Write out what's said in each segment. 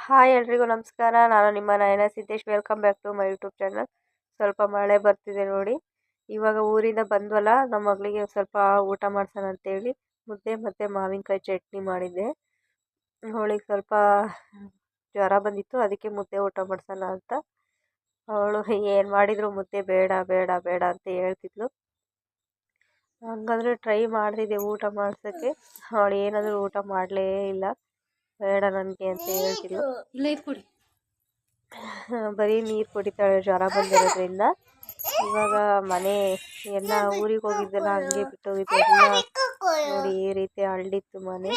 Hi ಎಲ್ರಿಗೂ ನಮಸ್ಕಾರ. ನಾನು ನಿಮ್ಮ Nayana Siddesh. Welcome back to my YouTube channel ಸ್ವಲ್ಪ ಮಳೆ ಬರ್ತಿದೆ ನೋಡಿ. ಇವಾಗ ಊರಿಂದ ಬಂದ್ವಲ್ಲ ನಮ್ಮ ಮಗಳಿಗೆ ಸ್ವಲ್ಪ ಊಟ ಮಾಡ್ಸೋಣ ಅಂತೇಳಿ ಮುದ್ದೆ ಮತ್ತು ಮಾವಿನಕಾಯಿ ಚಟ್ನಿ ಮಾಡಿದ್ದೆ. ಅವಳಿಗೆ ಸ್ವಲ್ಪ ಜ್ವರ ಬಂದಿತ್ತು, ಅದಕ್ಕೆ ಮುದ್ದೆ ಊಟ ಮಾಡ್ಸೋಣ ಅಂತ. ಅವಳು ಏನು ಮಾಡಿದ್ರು ಮುದ್ದೆ ಬೇಡ ಬೇಡ ಬೇಡ ಅಂತ ಹೇಳ್ತಿದ್ಲು. ಹಂಗಂದ್ರೆ ಟ್ರೈ ಮಾಡ್ತಿದ್ದೆ ಊಟ ಮಾಡ್ಸೋಕ್ಕೆ. ಅವಳು ಏನಾದರೂ ಊಟ ಮಾಡಲೇ ಇಲ್ಲ. ಬೇಡ ನನಗೆ ಅಂತ ಹೇಳ್ತಿದ್ಲು ಇಲ್ಲ ಇದು ಕೊಡಿ. ಬರೀ ನೀರು ಕುಡಿತಾಳೆ ಜ್ವರ ಬಂದಿರೋದ್ರಿಂದ. ಇವಾಗ ಮನೆ ಎಲ್ಲ ಊರಿಗೆ ಹೋಗಿದ್ದೆಲ್ಲ ಹಂಗೆ ಬಿಟ್ಟೋಗಿದ್ದೆ ಎಲ್ಲ ನೋಡಿ ಈ ರೀತಿ ಹಳ್ಳಿತ್ತು ಮನೆ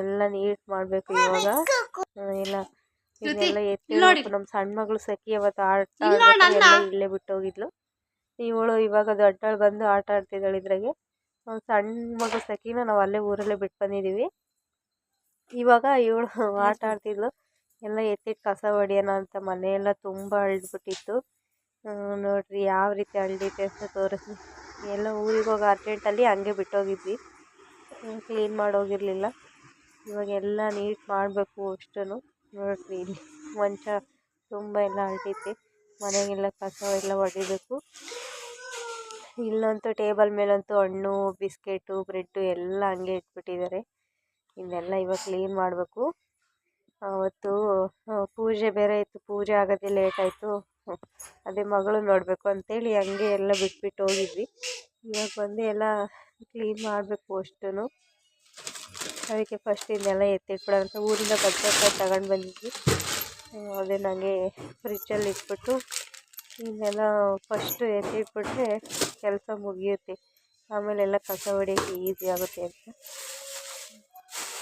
ಎಲ್ಲ ನೀಟ್ ಮಾಡಬೇಕು ಇವಾಗ. ಇಲ್ಲ. ಎಲ್ಲ ಇದೆಲ್ಲ ಎತ್ತಿಡ್ಬೇಕು ನಮ್ಮ ಸಣ್ಣ ಮಗಳು ಸಖಿ ಅವತ್ತು ಆಟ ಆಡ್ಬೇಕಾದ್ರೆ ಎಲ್ಲ ಇಲ್ಲೇ ಬಿಟ್ಟೋಗಿದ್ಲು. ಇವಳು ಇವಾಗ ದೊಡ್ಡವಳು ಬಂದು ಆಟ ಆಡ್ತಿದ್ದಾಳೆ ಇದ್ರಾಗೆ. ಸಣ್ಣ ಮಗಳು ಸಖಿನ ನಾವು ಅಲ್ಲೇ ಊರಲ್ಲೇ ಬಿಟ್ಟು ಬಂದಿದ್ದೀವಿ. ಇವಾಗ ಇವಳು ಆಟ ಆಡ್ತಿದ್ಲು. ಎಲ್ಲ ಎತ್ತಿಟ್ಟು ಕಸ ಹೊಡಿಯೋಣ ಅಂತ ಮನೆಯೆಲ್ಲ ತುಂಬ ಅಳ್ದ್ಬಿಟ್ಟಿತ್ತು. ನೋಡ್ರಿ ಯಾವ ರೀತಿ ಅಳ್ದೈತೆ ಅಂತ ತೋರಿಸಿ ಎಲ್ಲ ಊರಿಗೆ ಹೋಗೋ ಅರ್ಜೆಂಟಲ್ಲಿ ಹಂಗೆ ಬಿಟ್ಟೋಗಿದ್ವಿ. ಕ್ಲೀನ್ ಮಾಡೋಗಿರಲಿಲ್ಲ. ಇವಾಗ ಎಲ್ಲ ನೀಟ್ ಮಾಡಬೇಕು ಅಷ್ಟೂ ನೋಡ್ರಿ ಇಲ್ಲಿ ಮಂಚ ತುಂಬ ಎಲ್ಲ ಅಳ್ತೈತೆ ಮನೆಗೆಲ್ಲ ಕಸ ಎಲ್ಲ ಹೊಡಿಬೇಕು. ಇಲ್ಲಂತೂ ಟೇಬಲ್ ಮೇಲಂತೂ ಹಣ್ಣು ಬಿಸ್ಕೆಟು ಬ್ರೆಡ್ಡು ಎಲ್ಲ ಇವಾಗ ಕ್ಲೀನ್ ಮಾಡಬೇಕು. ಅವತ್ತು ಪೂಜೆ ಬೇರೆ ಇತ್ತು, ಪೂಜೆ ಆಗೋದೇ ಲೇಟ್ ಆಯಿತು. ಅದೇ ಮಗಳು ನೋಡಬೇಕು ಅಂತೇಳಿ ಹಂಗೆ ಎಲ್ಲ ಬಿಟ್ಬಿಟ್ಟು ಹೋಗಿದ್ವಿ. ಇವಾಗ ಬಂದು ಎಲ್ಲ ಕ್ಲೀನ್ ಮಾಡಬೇಕು ಅಷ್ಟೂ ಅದಕ್ಕೆ ಫಸ್ಟ್ ಇದನ್ನೆಲ್ಲ ಎತ್ತಿಟ್ಬಿಡೋಣ ಊರಿಂದ ಬದನೆಕಾಯಿ ತಗೊಂಡು ಬಂದಿದ್ವಿ. ಅದೇ ನನಗೆ ಫ್ರಿಜ್ಜಲ್ಲಿ ಇಟ್ಬಿಟ್ಟು ಇದನ್ನೆಲ್ಲ ಫಸ್ಟು ಎತ್ತಿಟ್ಬಿಟ್ರೆ ಕೆಲಸ ಮುಗಿಯುತ್ತೆ. ಆಮೇಲೆಲ್ಲ ಕಸ ಹೊಡಿಯೋಕ್ಕೆ ಈಸಿ ಆಗುತ್ತೆ ಅಂತ.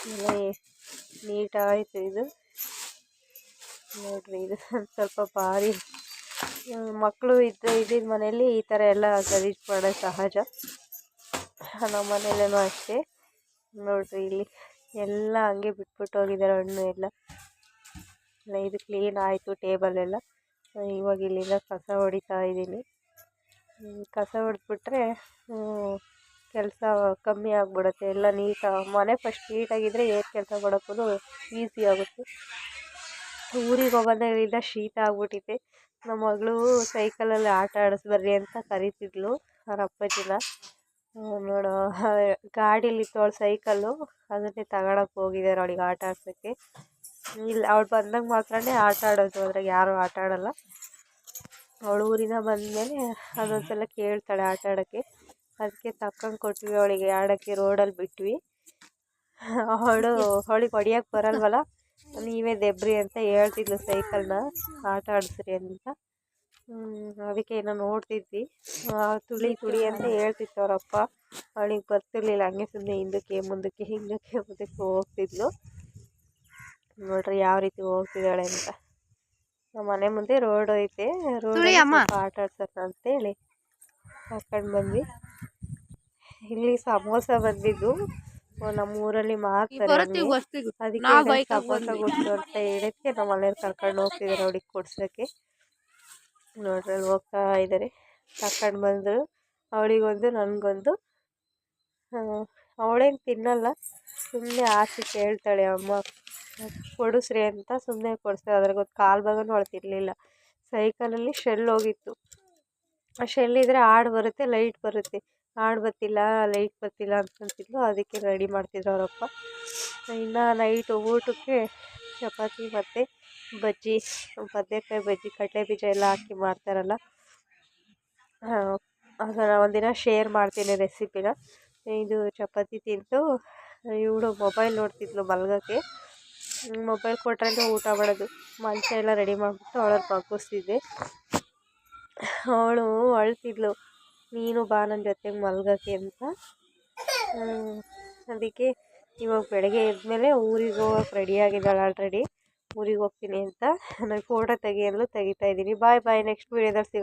ಎಲ್ಲ ನೀಟ್ ಆಯಿತು ಇದು. ನೋಡಿರಿ, ಇದು ಸ್ವಲ್ಪ ಭಾರಿ. ಮಕ್ಕಳು ಇದ್ದ ಇದ್ದಿದ್ದ ಮನೆಯಲ್ಲಿ ಈ ಥರ ಎಲ್ಲ ಗಲೀಜು ಮಾಡೋ ಸಹಜ. ನಮ್ಮ ಮನೇಲೂ ಅಷ್ಟೇ. ನೋಡಿರಿ, ಇಲ್ಲಿ ಎಲ್ಲ ಹಂಗೆ ಬಿಟ್ಬಿಟ್ಟು ಹೋಗಿದ್ದಾರೆ ಹಣ್ಣು ಎಲ್ಲ. ಇದು ಕ್ಲೀನ್ ಆಯಿತು ಟೇಬಲ್ ಎಲ್ಲ. ಇವಾಗ ಇಲ್ಲಿಂದ ಕಸ ಹೊಡಿತಾ ಇದ್ದೀನಿ. ಕಸ ಹೊಡೆದ್ಬಿಟ್ರೆ ಕೆಲಸ ಕಮ್ಮಿ ಆಗಿಬಿಡುತ್ತೆ. ಎಲ್ಲ ನೀಟಾಗಿ ಮನೆ ಫಸ್ಟ್ ನೀಟಾಗಿದ್ದರೆ ಏನು ಕೆಲಸ ಮಾಡೋಕ್ಕೂ ಈಸಿ ಆಗುತ್ತೆ. ಊರಿಗೆ ಹೋಗೋದ್ರಿಂದ ಶೀತ ಆಗಿಬಿಟ್ಟಿದೆ. ನಮ್ಮ ಮಗಳು ಸೈಕಲಲ್ಲಿ ಆಟ ಆಡಿಸ್ಬರ್ರಿ ಅಂತ ಕರೀತಿದ್ಲು ಅವ್ರ ಅಪ್ಪಾಜಿನ. ನೋಡು ನೋಡು ಗಾಡೀಲಿತ್ತು ಅವಳು ಸೈಕಲ್ಲು ಅದನ್ನೇ ತಗೊಳಕ್ಕೆ ಹೋಗಿದ್ದಾರೆ ಅವಳಿಗೆ ಆಟ ಆಡ್ಸೋಕ್ಕೆ. ಇಲ್ಲಿ, ಅವಳು ಬಂದಾಗ ಮಾತ್ರನೇ ಆಟ ಆಡೋದು, ಅದ್ರಾಗ ಯಾರೂ ಆಟ ಆಡೋಲ್ಲ. ಅವಳು ಊರಿಂದ ಬಂದಮೇಲೆ ಅದೊಂದು ಸಲ ಕೇಳ್ತಾಳೆ ಆಟ ಆಡೋಕ್ಕೆ. ಅದಕ್ಕೆ ತಕ್ಕಂಗೆ ಕೊಟ್ವಿ ಅವಳಿಗೆ ಆಡೋಕ್ಕೆ ರೋಡಲ್ಲಿ ಬಿಟ್ವಿ. ಅವಳು ಅವಳಿಗೆ ಹೊಡಿಯೋಕೆ ಬರಲ್ವಲ್ಲ? ನೀವೇ ದೆಬ್ರಿ ಅಂತ ಹೇಳ್ತಿದ್ಲು ಸೈಕಲ್ನ. ಆಟ ಆಡಿಸ್ರಿ ಅಂತ. ಹ್ಞೂ ಅದಕ್ಕೆ ಏನೋ ನೋಡ್ತಿದ್ವಿ. ತುಳಿ ತುಳಿ ಅಂತ ಹೇಳ್ತಿತ್ತು ಅವರಪ್ಪ. ಅವಳಿಗೆ ಬರ್ತಿರ್ಲಿಲ್ಲ ಹಂಗೆ ಸುಮ್ಮನೆ ಹಿಂದಕ್ಕೆ ಮುಂದಕ್ಕೆ ಹಿಂದಕ್ಕೆ ಮುಂದಕ್ಕೆ ಹೋಗ್ತಿದ್ಲು. ನೋಡ್ರಿ ಯಾವ ರೀತಿ ಹೋಗ್ತಿದ್ದಾಳೆ ಅಂತ. ನಮ್ಮ ಮನೆ ಮುಂದೆ ರೋಡ್ ಐತೆ. ರೋಡ್ ಆಟ ಆಡ್ಸೋಣ ಅಂತೇಳಿ ಕರ್ಕೊಂಡು ಬಂದ್ವಿ. ಇಲ್ಲಿ ಸಮೋಸ ಬಂದಿದ್ದು. ಓ, ನಮ್ಮ ಊರಲ್ಲಿ ಮಾರ್ತಾರೆ ಅದಕ್ಕೆ ಸಮೋಸ. ಅಂತ ನಮ್ಮ ಮನೇಲಿ ಕರ್ಕೊಂಡು ಹೋಗ್ತಿದ್ದಾರೆ ಅವ್ರಿಗೆ ಕೊಡ್ಸೋಕ್ಕೆ. ನೋಡ್ರಿ ಅಲ್ಲಿ ಹೋಗ್ತಾ ಇದ್ದಾರೆ ಕರ್ಕೊಂಡು ಬಂದರು. ಅವಳಿಗೊಂದು ನನಗೊಂದು. ಅವಳೇನು ತಿನ್ನಲ್ಲ. ಸುಮ್ಮನೆ ಆಸೆ ಕೇಳ್ತಾಳೆ ಅಮ್ಮ ಕೊಡಿಸ್ರಿ ಅಂತ ಸುಮ್ಮನೆ ಕೊಡಿಸ್ದೆ ಅದ್ರಾಗೊಂದು ಕಾಲು ಭಾಗನೂ ಅವಳು ತಿನ್ನಲಿಲ್ಲ ಸೈಕಲಲ್ಲಿ ಶೆಲ್ ಹೋಗಿತ್ತು. ಆ ಶೆಲ್ ಇದ್ದರೆ ಹಾಡು ಬರುತ್ತೆ ಲೈಟ್ ಬರುತ್ತೆ. ಹಾಡು ಬತ್ತಿಲ್ಲ ಲೈಟ್ ಬತ್ತಿಲ್ಲ ಅಂತಂತಿದ್ಲು ಅದಕ್ಕೆ ರೆಡಿ ಮಾಡ್ತಿದ್ರು ಅವರಪ್ಪ. ಇನ್ನು ನೈಟು ಊಟಕ್ಕೆ ಚಪಾತಿ ಮತ್ತು ಬಜ್ಜಿ, ಬದನೆಕಾಯಿ ಬಜ್ಜಿ, ಕಡಲೆ ಬೀಜ ಎಲ್ಲ ಹಾಕಿ ಮಾಡ್ತಾರಲ್ಲ. ಅದನ್ನು ಒಂದಿನ ಶೇರ್ ಮಾಡ್ತೀನಿ ರೆಸಿಪಿನ ಇದು ಚಪಾತಿ ತಿಂದು, ಇವಳು ಮೊಬೈಲ್ ನೋಡ್ತಿದ್ಲು ಮಲ್ಗೋಕ್ಕೆ. ಮೊಬೈಲ್ ಕೊಟ್ರೆ ಊಟ ಮಾಡೋದು. ಮಂಚ ಎಲ್ಲ ರೆಡಿ ಮಾಡಿಬಿಟ್ಟು ಅವಳಲ್ಲಿ ಮಗ್ಗಿಸ್ತಿದ್ದೆ. ಅವಳು ಅಳ್ತಿದ್ಲು. ನೀನು ಬಾ ನನ್ನ ಜೊತೆಗೆ ಮಲ್ಗೋಕ್ಕೆ ಅಂತ. ಅದಕ್ಕೆ ಇವಾಗ ಬೆಳಗ್ಗೆ ಎದ್ಮೇಲೆ ಊರಿಗೆ ಹೋಗೋಕೆ ರೆಡಿ ಆಗಿದ್ದಾಳೆ ಆಲ್ರೆಡಿ ಊರಿಗೆ ಹೋಗ್ತೀನಿ ಅಂತ. ನಾನು ಫೋಟೋ ತೆಗೆಯಲು ತೆಗಿತಾ ಇದ್ದೀನಿ. ಬಾಯ್ ಬಾಯ್ ನೆಕ್ಸ್ಟ್ ವೀಡಿಯೋದಲ್ಲಿ ಸಿಗೋಣ.